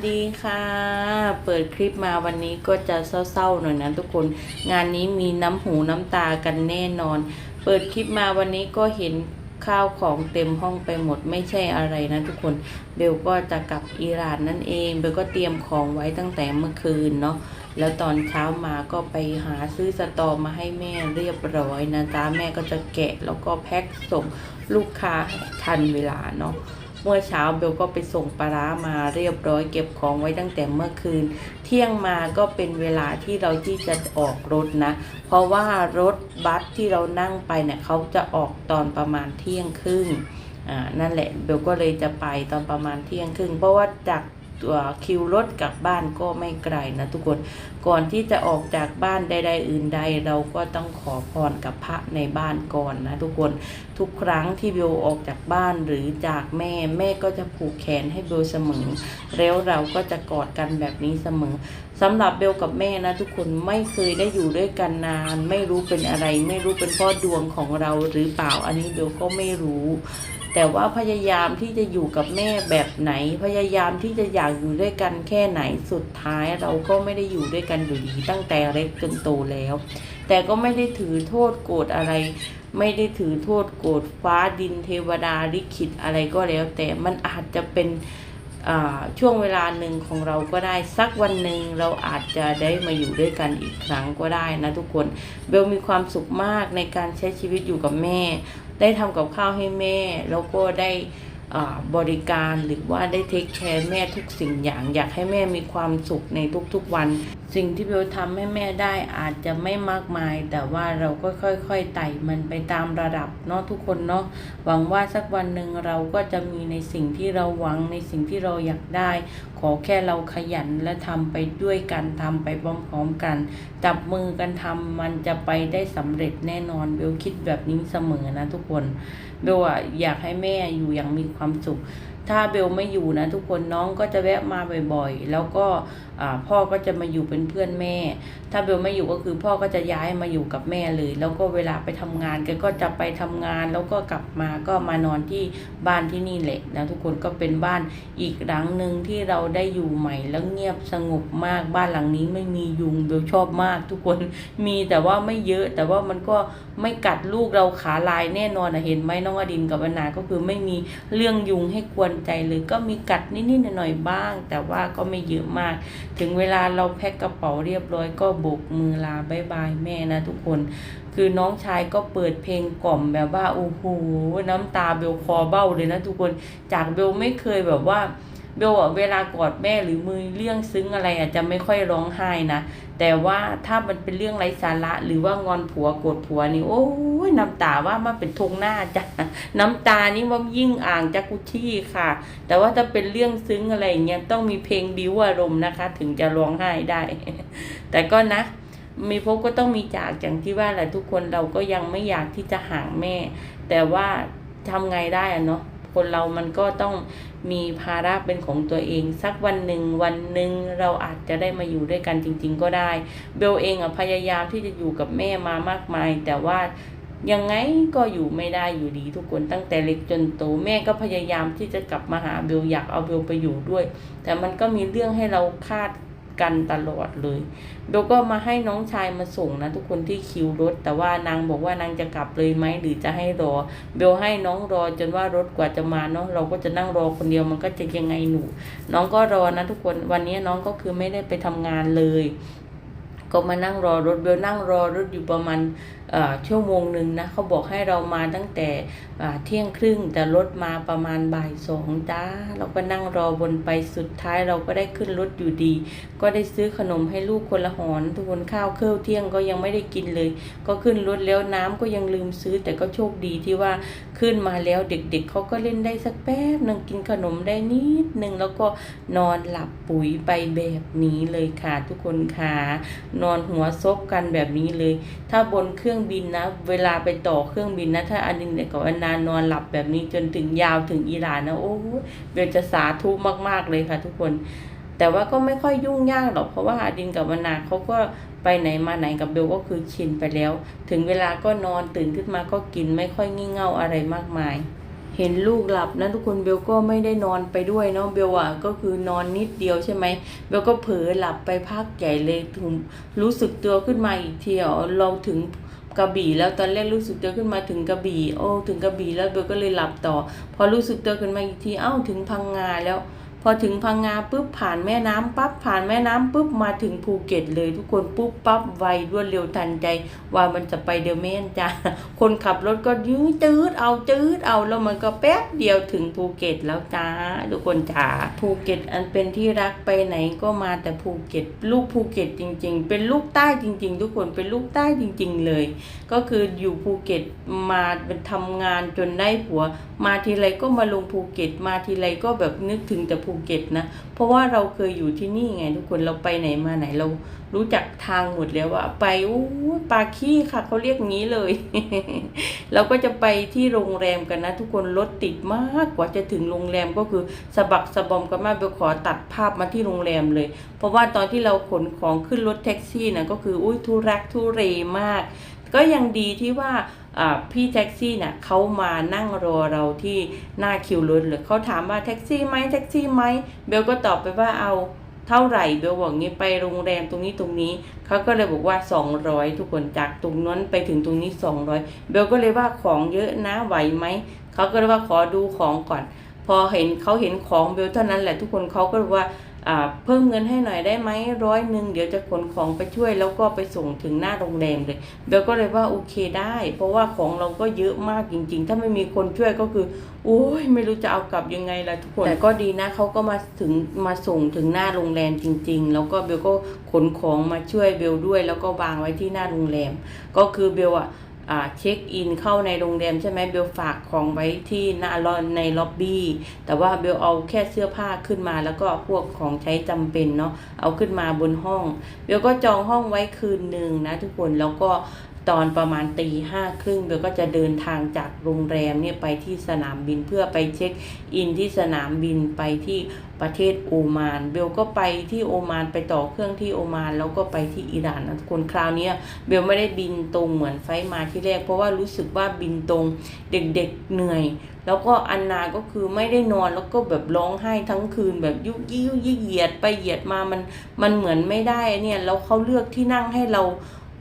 สวัสดีค่ะ เปิดคลิปมาวันนี้ก็จะเศร้าๆหน่อยนะทุกคน งานนี้มีน้ำหูน้ำตากันแน่นอน เปิดคลิปมาวันนี้ก็เห็นข้าวของเต็มห้องไปหมดไม่ใช่อะไรนะทุกคน เบลก็จะกลับอิหร่านนั่นเอง เบลก็เตรียมของไว้ตั้งแต่เมื่อคืนเนาะ แล้วตอนเช้ามาก็ไปหาซื้อสตอมาให้แม่เรียบร้อยนะจ๊ะแม่ก็จะแกะแล้วก็แพ็คส่งลูกค้าให้ทันเวลาเนาะ เมื่อเช้าเบลก็ไปส่งปลาร้ามาเรียบร้อยเก็บของไว้ตั้งแต่เมื่อคืน เที่ยงมาก็เป็นเวลาที่เราที่จะออกรถนะ เพราะว่ารถบัสที่เรานั่งไปเนี่ยเขาจะออกตอนประมาณเที่ยงครึ่งอ่านั่นแหละเบลก็เลยจะไปตอนประมาณเที่ยงครึ่งเพราะว่าจาก ตัวคิวรถกลับบ้านก็ไม่ไกลนะทุกคนก่อนที่จะออกจากบ้านใดๆอื่นใด เราก็ต้องขอพรกับพระในบ้านก่อนนะทุกคนทุกครั้งที่เบลออกจากบ้านหรือจากแม่แม่ก็จะผูกแขนให้เบลเสมอแล้วเราก็จะกอดกันแบบนี้เสมอสำหรับเบลกับแม่นะทุกคนไม่เคยได้อยู่ด้วยกันนาน ไม่รู้เป็นอะไร ไม่รู้เป็นเพ่อดวงของเราหรือเปล่าอันนี้เบลก็ไม่รู้ แต่ว่าพยายามที่จะอยู่กับแม่แบบไหน พยายามที่จะอยากอยู่ด้วยกันแค่ไหนสุดท้ายเราก็ไม่ได้อยู่ด้วยกันอยู่ดี ตั้งแต่เล็กจนโตแล้ว แต่ก็ไม่ได้ถือโทษโกรธอะไร ไม่ได้ถือโทษโกรธฟ้าดินเทวดาลิขิตอะไรก็แล้ว แต่มันอาจจะเป็นช่วงเวลาหนึ่งของเราก็ได้สักวันหนึ่งเราอาจจะได้มาอยู่ด้วยกันอีกครั้งก็ได้นะทุกคนเบลมีความสุขมากในการใช้ชีวิตอยู่กับแม่ ได้ทำกับข้าวให้แม่ แล้วก็ได้ บริการหรือว่าได้เทคแคร์แม่ทุกสิ่งอย่างอยากให้แม่มีความสุขในทุกๆวัน สิ่งที่เบลทำให้แม่ได้อาจจะไม่มากมาย แต่ว่าเราก็ค่อยๆไต่มันไปตามระดับเนาะทุกคนเนาะหวังว่าสักวันหนึ่งเราก็จะมีในสิ่งที่เราหวังในสิ่งที่เราอยากได้ ขอแค่เราขยันและทำไปด้วยกันทำไปพร้อมๆกัน จับมือกันทำมันจะไปได้สำเร็จแน่นอนเบลคิดแบบนี้เสมอนะทุกคน เบลอะอยากให้แม่อยู่อย่างมีความสุข ถ้าเบลไม่อยู่นะทุกคนน้องก็จะแวะมาบ่อยๆ แล้วก็พ่อก็จะมาอยู่เป็นเพื่อนแม่ ถ้าเบลไม่อยู่ก็คือพ่อก็จะย้ายมาอยู่กับแม่เลย แล้วก็เวลาไปทำงานแกก็จะไปทำงาน แล้วก็กลับมาก็มานอนที่บ้านที่นี่แหละนะทุกคนก็เป็นบ้านอีกหลังหนึ่งที่เราได้อยู่ใหม่แล้วเงียบสงบมากบ้านหลังนี้ไม่มียุงเบลชอบมาก ทุกคนมีแต่ว่าไม่เยอะ แต่ว่ามันก็ไม่กัดลูกเราขาลายแน่นอนนะเห็นไหมน้องอดินกับอนาก็คือไม่มีเรื่องยุงให้กวนใจเลยก็มีกัดนิดๆหน่อยๆบ้าง แต่ว่าก็ไม่เยอะมาก ถึงเวลาเราแพ็คกระเป๋าเรียบร้อยก็โบกมือลาบายบายแม่นะทุกคน คือน้องชายก็เปิดเพลงกล่อมแบบว่าโอ้โหน้ำตาเบลคอเบ้าเลยนะทุกคนจากเบลไม่เคยแบบว่า เบลอะเวลากอดแม่หรือมือเรื่องซึ้งอะไรอะจะไม่ค่อยร้องไห้นะ แต่ว่าถ้ามันเป็นเรื่องไร้สาระ หรือว่างอนผัวโกรธผัวนี่โอ้ยน้ำตาว่ามันเป็นทงหน้าจ้ะน้ำตานี่ว่ายิ่งอ่างจากกุชี่ค่ะ แต่ว่าถ้าเป็นเรื่องซึ้งอะไรอย่างเงี้ยต้องมีเพลงบิวอารมณ์นะคะ ถึงจะร้องไห้ได้ แต่ก็นะมีพบก็ต้องมีจากอย่างที่ว่าแหละทุกคนเราก็ยังไม่อยากที่จะห่างแม่ แต่ว่าทำไงได้อะเนาะคนเรามันก็ต้อง มีภาระเป็นของตัวเอง สักวันหนึ่งวันหนึ่งเราอาจจะได้มาอยู่ด้วยกันจริง ๆ ก็ได้ เบลเองอะพยายามที่จะอยู่กับแม่มามากมาย แต่ว่ายังไงก็อยู่ไม่ได้อยู่ดีทุกคนตั้งแต่เล็กจนโตแม่ก็พยายามที่จะกลับมาหาเบลอยากเอาเบลไปอยู่ด้วย แต่มันก็มีเรื่องให้เราคาด กันตลอดเลยเบลก็มาให้น้องชายมาส่งนะ ทุกคนที่คิวรถ แต่ว่านางบอกว่านางจะกลับเลยไหมหรือจะให้รอ เบลให้น้องรอจนว่ารถกว่าจะมาเนาะเราก็จะนั่งรอคนเดียวมันก็จะยังไงหนู น้องก็รอนะทุกคนวันนี้น้องก็คือไม่ได้ไปทำงานเลย ก็มานั่งรอรถเบลนั่งรอรถอยู่ประมาณ ชั่วโมงหนึ่งนะเขาบอกให้เรามาตั้งแต่เที่ยงครึ่งแต่รถมาประมาณบ่ายสองจ้าเราก็นั่งรอบนไปสุดท้ายเราก็ได้ขึ้นรถอยู่ดี ก็ได้ซื้อขนมให้ลูกคนละหอนทุกคนข้าวเครื่องเที่ยงก็ยังไม่ได้กินเลย ก็ขึ้นรถแล้วน้ำก็ยังลืมซื้อ แต่ก็โชคดีที่ว่าขึ้นมาแล้วเด็กๆเเขาก็เล่นได้สักแป๊บหนึ่งกินขนมได้นิดนึงแล้วก็นอนหลับปุ๋ยไปแบบนี้เลยค่ะ ทุกคนค่ะนอนหัวซบกันแบบนี้เลย ถ้าบนเครื่ององบินนะ เวลาไปต่อเครื่องบินนะ ถ้าอันนินกับอันนานอนหลับแบบนี้จนถึงยาวถึงอิหร่านนะ โอ้เบลจะสาธุมากๆเลยค่ะ ทุกคน แต่ว่าก็ไม่ค่อยยุ่งยากหรอก เพราะว่าอดินกับวนาเขาก็ไปไหนมาไหนกับเบลก็คือชินไปแล้ว ถึงเวลาก็นอนตื่นขึ้นมาก็กินไม่ค่อยงี่เง่าอะไรมากมายเหเห็นลูกหลับนะทุกคนเบลก็ไม่ได้นอนไปด้วยเนาะเบลอะก็คือนอนนิดเดียวใช่ไหมเบลก็เผลอหลับไปพักใหญ่เลยถึงรู้สึกตัวขึ้นมาอีกทีอ๋อเราถึง กระบี่แล้วตอนแรกรู้สึกตัวขึ้นมาถึงกระบี่โอ้ถึงกระบี่แล้วเบลก็เลยหลับต่อ พอรู้สึกตัวขึ้นมาอีกทีเอ้าถึงพังงาแล้ว พอถึงพังงาปุ๊บผ่านแม่น้ำปั๊บผ่านแม่น้ำปุ๊บมาถึงภูเก็ตเลยทุกคนปุ๊บปั๊บไวรวดเร็วทันใจว่ามันจะไปเดอะเมนจ้าคนขับรถก็ยื้อจืดเอาจืดเอาแล้วมันก็แป๊บเดียวถึงภูเก็ตแล้วจ้าทุกคนจ๋าภูเก็ตอันเป็นที่รักไปไหนก็มาแต่ภูเก็ต ลูกภูเก็ตจริง ๆ เป็นลูกใต้จริง ๆ ทุกคนเป็นลูกใต้จริง ๆ เลย ก็คืออยู่ภูเก็ตมาเป็นทำงานจนได้ผัว มาทีไรก็มาลงภูเก็ต มาทีไรก็แบบนึกถึงแต่ภูเก็ตนะ เพราะว่าเราเคยอยู่ที่นี่ไงทุกคนเราไปไหนมาไหนเรารู้จักทางหมดแล้วว่าไปอู้ปาขี้ค่ะเขาเรียกงี้เลย เราก็จะไปที่โรงแรมกันนะ ทุกคนรถติดมากกว่าจะถึงโรงแรมก็คือสะบักสะบอมกันมากเบลขอตัดภาพมาที่โรงแรมเลย เพราะว่าตอนที่เราขนของขึ้นรถแท็กซี่นะก็คืออุ้ยทุรักทุเรมาก ก็ยังดีที่ว่าพี่แท็กซี่เนี่ยเขามานั่งรอเราที่หน้าคิวรถเลยเขาถามว่าแท็กซี่ไหมแท็กซี่ไหมเบลก็ตอบไปว่าเอาเท่าไหร่เบลบอกงี้ไปโรงแรมตรงนี้ตรงนี้เขาก็เลยบอกว่า 200 ทุกคนจากตรงนั้นไปถึงตรงนี้ 200 เบลก็เลยว่าของเยอะนะไหวไหมเขาก็เลยว่าขอดูของก่อน พอเห็นเขาเห็นของเบลเท่านั้นแหละทุกคนเขาก็เลยว่า เพิ่มเงินให้หน่อยได้ไหมร้อยหนึ่งเดี๋ยวจะขนของไปช่วยแล้วก็ไปส่งถึงหน้าโรงแรมเลยเบลก็เลยว่าโอเคได้ เพราะว่าของเราก็เยอะมากจริง ๆ ถ้าไม่มีคนช่วยก็คือโอ้ยไม่รู้จะเอากลับยังไงล่ะทุกคนแต่ก็ดีนะเขาก็มาถึงมาส่งถึงหน้าโรงแรมจริง ๆ แล้วก็เบลก็ขนของมาช่วยเบลด้วย แล้วก็วางไว้ที่หน้าโรงแรม ก็คือเบลอะอ่า เช็คอินเข้าในโรงแรมใช่ไหมเบลฝากของไว้ที่หน้ารอนในล็อบบี้แต่ว่าเบลเอาแค่เสื้อผ้าขึ้นมาแล้วก็พวกของใช้จำเป็นเนาะเอาขึ้นมาบนห้อง เบลก็จองห้องไว้คืนหนึ่งนะทุกคนแล้วก็ตอนประมาณตีห้าครึ่งเบลก็จะเดินทางจากโรงแรมเนี่ยไปที่สนามบินเพื่อไปเช็คอินที่สนามบินไปที่ประเทศโอมาน เบลก็ไปที่โอมานไปต่อเครื่องที่โอมานแล้วก็ไปที่อิหร่านนะทุกคนคราวนี้เบลไม่ได้บินตรงเหมือนไฟมาที่แรก เพราะว่ารู้สึกว่าบินตรงเด็กๆเหนื่อย แล้วก็อันนาก็คือไม่ได้นอนแล้วก็แบบร้องไห้ทั้งคืนแบบยุกยิกยุกยิกเหยียดไปเหยียดมามันมันเหมือนไม่ได้เนี่ยแล้วเขาเลือกที่นั่งให้เรา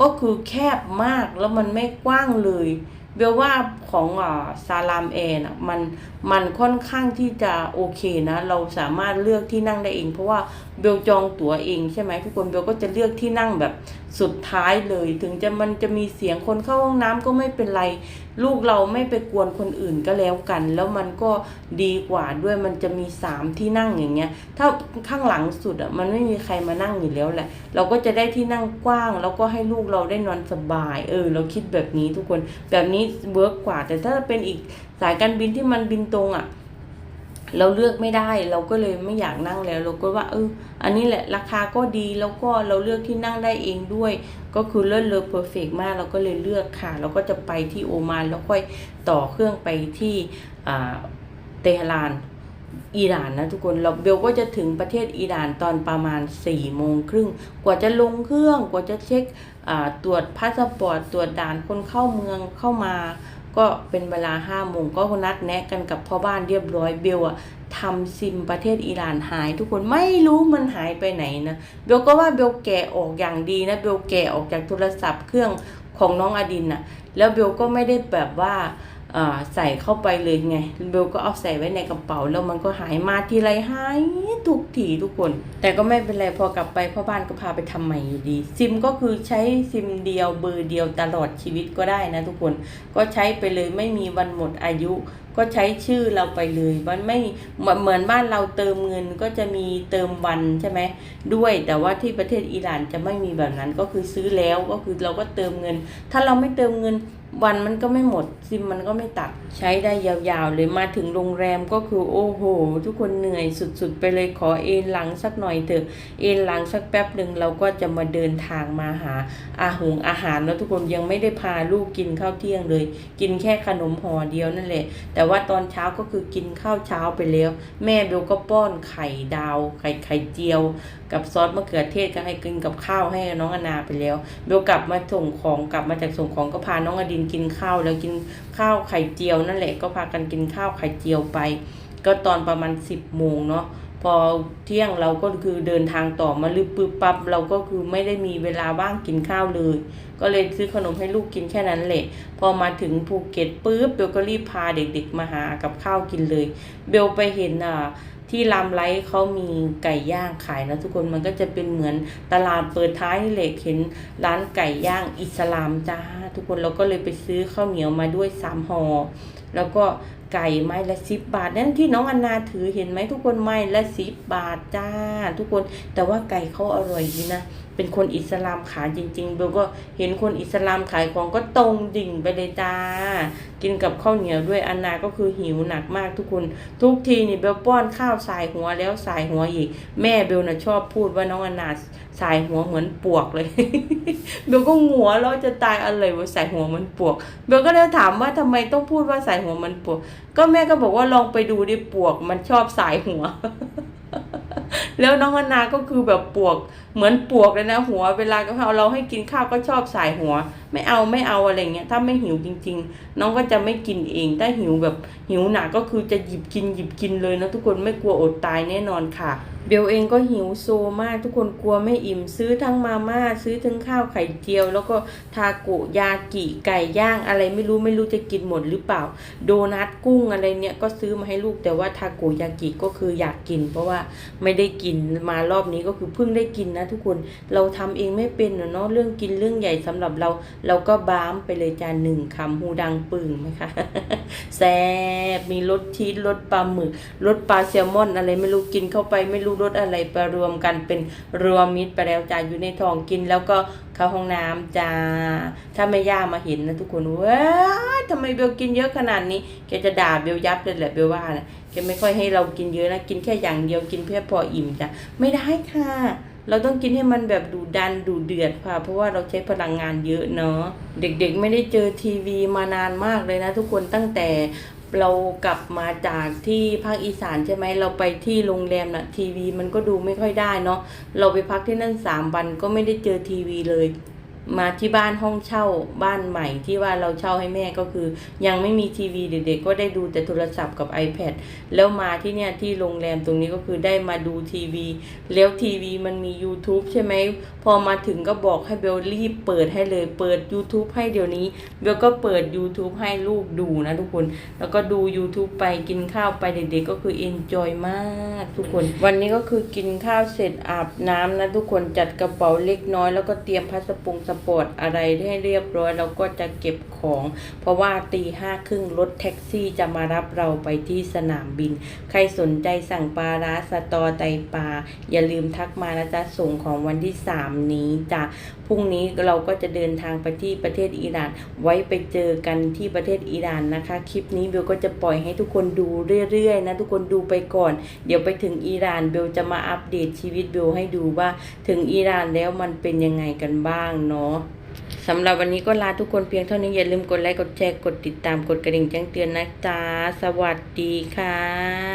ก็คือแคบมากแล้วมันไม่กว้างเลยเบลว่าของอ่าซาลามแอร์น่ะมันมันค่อนข้างที่จะโอเคนะ เราสามารถเลือกที่นั่งได้เอง เพราะว่าเบลจองตั๋วเองใช่ไหมทุกคนเบลก็จะเลือกที่นั่งแบบ สุดท้ายเลย ถึงจะมันจะมีเสียงคนเข้าห้องน้ำก็ไม่เป็นไร ลูกเราไม่ไปกวนคนอื่นก็แล้วกัน แล้วมันก็ดีกว่าด้วยมันจะมีสามที่นั่งอย่างเงี้ย ถ้าข้างหลังสุดอะมันไม่มีใครมานั่งอยู่แล้วแหละ เราก็จะได้ที่นั่งกว้าง แล้วก็ให้ลูกเราได้นอนสบาย เออ เราคิดแบบนี้ทุกคนแบบนี้เวิร์กกว่า แต่ถ้าเป็นอีกสายการบินที่มันบินตรงอะ เราเลือกไม่ได้เราก็เลยไม่อยากนั่งแล้ว เราก็ว่าเอออันนี้แหละราคาก็ดีแล้วก็เราเลือกที่นั่งได้เองด้วย ก็คือเลิศเลอเพอร์เฟกมากเราก็เลยเลือกค่ะเราก็จะไปที่โอมานแล้วค่อยต่อเครื่องไปที่อ่าเตหะรานอิหร่านนะทุกคนเราเบลก็จะถึงประเทศอิหร่านตอนประมาณ4ี่โมงครึ่งกว่าจะลงเครื่องกว่าจะเช็คอ่าตรวจพาสปอร์ตตรวจด่านคนเข้าเมืองเข้ามา ก็เป็นเวลาห้าโมงก็นัดแนะกันกับพ่อบ้านเรียบร้อยเบลอะทำซิมประเทศอิหร่านหาย ทุกคนไม่รู้มันหายไปไหนนะเบลก็ว่าเบลแกะออกอย่างดีนะเบลแกะออกจากโทรศัพท์เครื่องของน้องอดินอะแล้วเบลก็ไม่ได้แบบว่าอ่า ใส่เข้าไปเลยไงเบลก็เอาใส่ไว้ในกระเป๋าแล้วมันก็หายมาทีไรหายทุกทีทุกคน แต่ก็ไม่เป็นไรพอกลับไปพ่อบ้านก็พาไปทำใหม่อยู่ดี ซิมก็คือใช้ซิมเดียวเบอร์เดียวตลอดชีวิตก็ได้นะทุกคนก็ใช้ไปเลยไม่มีวันหมดอายุก็ใช้ชื่อเราไปเลยมันไม่เหมือนบ้านเราเติมเงินก็จะมีเติมวันใช่ไหมด้วย แต่ว่าที่ประเทศอิหร่านจะไม่มีแบบนั้นก็คือซื้อแล้วก็คือเราก็เติมเงิน ถ้าเราไม่เติมเงิน วันมันก็ไม่หมดซิมมันก็ไม่ตัดใช้ได้ยาวๆเลยมาถึงโรงแรมก็คือโอ้โห ทุกคนเหนื่อยสุดๆ ไปเลยขอเอนหลังสักหน่อยเถอะ เอนหลังสักแป๊บหนึ่งเราก็จะมาเดินทางมาหาอาหงอาหารแล้วทุกคนยังไม่ได้พาลูกกินข้าวเที่ยงเลย กินแค่ขนมห่อเดียวนั่นแหละ แต่ว่าตอนเช้าก็คือกินข้าวเช้าไปแล้ว แม่เบลก็ป้อนไข่ดาว ไข่ไข่เจียว กับซอสมะเขือเทศก็ให้กินกับข้าวให้น้องอนาไปแล้วเบลกลับมาส่งของกลับมาจากส่งของก็พาน้องอดินนกินข้าวแล้วกินข้าวไข่เจียวนั่นแหละก็พากันกินข้าวไข่เจียวไป ก็ตอนประมาณสิบโมงเนาะพอเที่ยงเราก็คือเดินทางต่อมาลืบปึ๊บปั๊บเราก็คือไม่ได้มีเวลาว่างกินข้าวเลย ก็เลยซื้อขนมให้ลูกกินแค่นั้นแหละ พอมาถึงภูเก็ตปุ๊บเบลก็รีบพาเด็กๆมาหากับข้าวกินเลย เบลไปเห็นอ่า ที่ลำไรเขามีไก่ย่างขายนะทุกคนมันก็จะเป็นเหมือนตลาดเปิดท้ายเหละเห็นร้านไก่ย่างอิสลามจ้าทุกคนเราก็เลยไปซื้อข้าวเหนียวมาด้วยสามห่อแล้วก็ไก่ไม้ละสิบบาท นั่นที่น้องอันนาถือเห็นไหมทุกคนไม้ละสิบบาทจ้า ทุกคนแต่ว่าไก่เขาอร่อยดีนะ เป็นคนอิสลามขายจริงๆเบลก็เห็นคนอิสลามขายของก็ตรงดิ่งไปเลยจ้า กินกับข้าวเหนียวด้วยอันนาก็คือหิวหนักมากทุกคน ทุกทีนี่เบลป้อนข้าวสายหัวแล้วสายหัวอีก แม่เบลน่ะชอบพูดว่าน้องอันนาสายหัวเหมือนปวกเลย เบลก็หัวแล้วจะตายอะไรว่าสายหัวเหมันปวก เบลก็เลยถามว่าทำไมต้องพูดว่าสายหัวมันปวก ก็แม่ก็บอกว่าลองไปดูดิปวกมันชอบสายหัว แล้วน้องนาก็คือแบบปวกเหมือนปวกเลยนะ หัวเวลาก็เราให้กินข้าวก็ชอบสายหัว ไม่เอาไม่เอาอะไรเงี้ยถ้าไม่หิวจริง ๆ น้องก็จะไม่กินเองถ้าหิวแบบหิวหนักก็คือจะหยิบกินหยิบกินเลยนะทุกคนไม่กลัวอดตายแน่นอนค่ะ เบลเองก็หิวโซมาก ทุกคนกลัวไม่อิ่มซื้อทั้งมาม่าซื้อทั้งข้าวไข่เจียว แล้วก็ทาโกยากิไก่ย่างอะไรไม่รู้ไม่รู้จะกินหมดหรือเปล่า โดนัทกุ้งอะไรเนี่ยก็ซื้อมาให้ลูกแต่ว่าทาโกยากิก็คืออยากกิน เพราะว่าไม่ได้กินมารอบนี้ก็คือเพิ่งได้กินนะทุกคนเราทำเองไม่เป็นเนาะเรื่องกินเรื่องใหญ่สำหรับเรา เราก็บ้ามไปเลยจานหนึ่งคำหูดังปึงไหมคะแซ่บมีรสชีสรสปลาหมึกรสปลาแซลมอนอะไรไม่รู้กินเข้าไปไม่รู้รสอะไรไปรวมกันเป็นรวมมิตรไปแล้วจ้าอยู่ในท้องกินแล้วก็เข้าห้องน้ำจ้าถ้าไม่ย่ามาเห็นนะทุกคนว้ายทำไมเบลกินเยอะขนาดนี้แกจะด่าเบลยับเลยแหละเบลว่านะแกไม่ค่อยให้เรากินเยอะนะกินแค่อย่างเดียวกินเพื่อพออิ่มจ้ะไม่ได้ค่ะ เราต้องกินให้มันแบบดูดันดูเดือดค่ะ เพราะว่าเราใช้พลังงานเยอะเนาะเด็กๆ ไม่ได้เจอทีวีมานานมากเลยนะ ทุกคนตั้งแต่ เรากลับมาจากที่ภาคอีสานใช่ไหมเราไปที่โรงแรมน่ะทีวีมันก็ดูไม่ค่อยได้เนาะเราไปพักที่นั่นสามวันก็ไม่ได้เจอทีวีเลย มาที่บ้านห้องเช่าบ้านใหม่ที่ว่าเราเช่าให้แม่ก็คือ ยังไม่มีทีวีเด็กๆก็ได้ดูแต่โทรศัพท์กับ iPad แล้วมาที่เนี่ยที่โรงแรมตรงนี้ก็คือได้มาดูทีวี แล้วทีวีมันมี YouTube ใช่ไหมพอมาถึงก็บอกให้เบลรีบเปิดให้เลยเปิด YouTube ให้เดี๋ยวนี้เบลก็เปิด YouTube ให้ลูกดูนะทุกคน แล้วก็ดู YouTube ไปกินข้าวไปเด็กๆก็คือ enjoy มากทุกคน วันนี้ก็คือกินข้าวเสร็จอาบน้ำนะทุกคนจัดกระเป๋าเล็กน้อยแล้วก็เตรียมพัสปงสปอร์ตอะไรให้เรียบร้อยแล้วก็จะเก็บของ เพราะว่าตีห้าครึ่งรถแท็กซี่จะมารับเราไปที่สนามบิน ใครสนใจสั่งปลาร้าสตอไตปลา อย่าลืมทักมานะจ๊ะส่งของวันที่ 3 นี้จ้ะพรุ่งนี้เราก็จะเดินทางไปที่ประเทศอิหร่าน ไว้ไปเจอกันที่ประเทศอิหร่านนะคะ คลิปนี้เบลก็จะปล่อยให้ทุกคนดูเรื่อยๆนะทุกคนดูไปก่อน เดี๋ยวไปถึงอิหร่านเบลจะมาอัปเดตชีวิตเบลให้ดูว่า ถึงอิหร่านแล้วมันเป็นยังไงกันบ้างเนาะสำหรับวันนี้ก็ลาทุกคนเพียงเท่านี้อย่าลืมกดไลค์กดแชร์กดติดตามกดกระดิ่งแจ้งเตือนนะจ๊ะ สวัสดีค่ะ